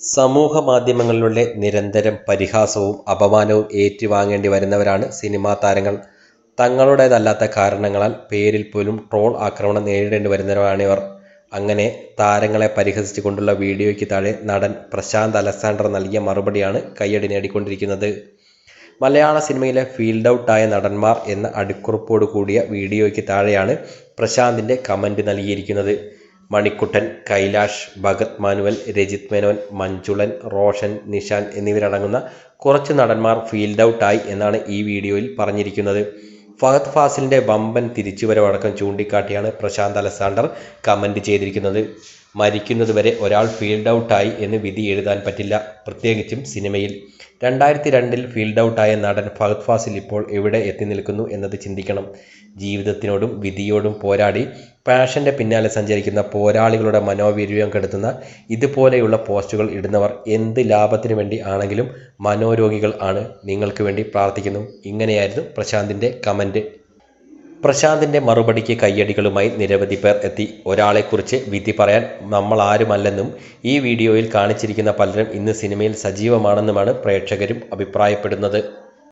സമൂഹ മാധ്യമങ്ങളിലൂടെ നിരന്തരം പരിഹാസവും അപമാനവും ഏറ്റുവാങ്ങേണ്ടി വരുന്നവരാണ് സിനിമാ താരങ്ങൾ. തങ്ങളുടേതല്ലാത്ത കാരണങ്ങളാൽ പേരിൽ പോലും ട്രോൾ ആക്രമണം നേരിടേണ്ടി വരുന്നവരാണിവർ. അങ്ങനെ താരങ്ങളെ പരിഹസിച്ചുകൊണ്ടുള്ള വീഡിയോയ്ക്ക് താഴെ നടൻ പ്രശാന്ത് അലക്സാണ്ടർ നൽകിയ മറുപടിയാണ് കയ്യടി നേടിക്കൊണ്ടിരിക്കുന്നത്. മലയാള സിനിമയിലെ ഫീൽഡ് ഔട്ടായ നടന്മാർ എന്ന അടുക്കുറപ്പോടു കൂടിയ വീഡിയോയ്ക്ക് താഴെയാണ് പ്രശാന്തിന്റെ കമന്റ് നൽകിയിരിക്കുന്നത്. മണിക്കുട്ടൻ, കൈലാഷ്, ഭഗത് മാനുവൽ, രജിത് മേനോൻ, മഞ്ജുളൻ, റോഷൻ, നിഷാൻ എന്നിവരടങ്ങുന്ന കുറച്ച് നടന്മാർ ഫീൽഡ് ഔട്ടായി എന്നാണ് ഈ വീഡിയോയിൽ പറഞ്ഞിരിക്കുന്നത്. ഫഹദ് ഫാസിലിന്റെ വമ്പൻ തിരിച്ചുവരവടക്കം ചൂണ്ടിക്കാട്ടിയാണ് പ്രശാന്ത് അലസാണ്ടർ കമന്റ് ചെയ്തിരിക്കുന്നത്. മരിക്കുന്നത് വരെ ഒരാൾ ഫീൽഡ് ഔട്ടായി എന്ന് വിധി എഴുതാൻ പറ്റില്ല, പ്രത്യേകിച്ചും സിനിമയിൽ. രണ്ടായിരത്തി രണ്ടിൽ ഫീൽഡ് ഔട്ടായ നടൻ ഫഹദ് ഫാസിൽ ഇപ്പോൾ എവിടെ എത്തി നിൽക്കുന്നു എന്നത് ചിന്തിക്കണം. ജീവിതത്തിനോടും വിധിയോടും പോരാടി പാഷന്റെ പിന്നാലെ സഞ്ചരിക്കുന്ന പോരാളികളുടെ മനോവീര്യം കെടുത്തുന്ന ഇതുപോലെയുള്ള പോസ്റ്റുകൾ ഇടുന്നവർ എന്ത് ലാഭത്തിനു വേണ്ടി ആണെങ്കിലും മനോരോഗികൾ ആണ്. നിങ്ങൾക്ക് വേണ്ടി പ്രാർത്ഥിക്കുന്നു. ഇങ്ങനെയായിരുന്നു പ്രശാന്തിന്റെ കമന്റ്. പ്രശാന്തിന്റെ മറുപടിക്ക് കയ്യടികളുമായി നിരവധി പേർ എത്തി. ഒരാളെക്കുറിച്ച് വിധി പറയാൻ നമ്മൾ ആരുമല്ലെന്നും ഈ വീഡിയോയിൽ കാണിച്ചിരിക്കുന്ന പലരും ഇന്ന് സിനിമയിൽ സജീവമാണെന്നുമാണ് പ്രേക്ഷകരും അഭിപ്രായപ്പെടുന്നത്.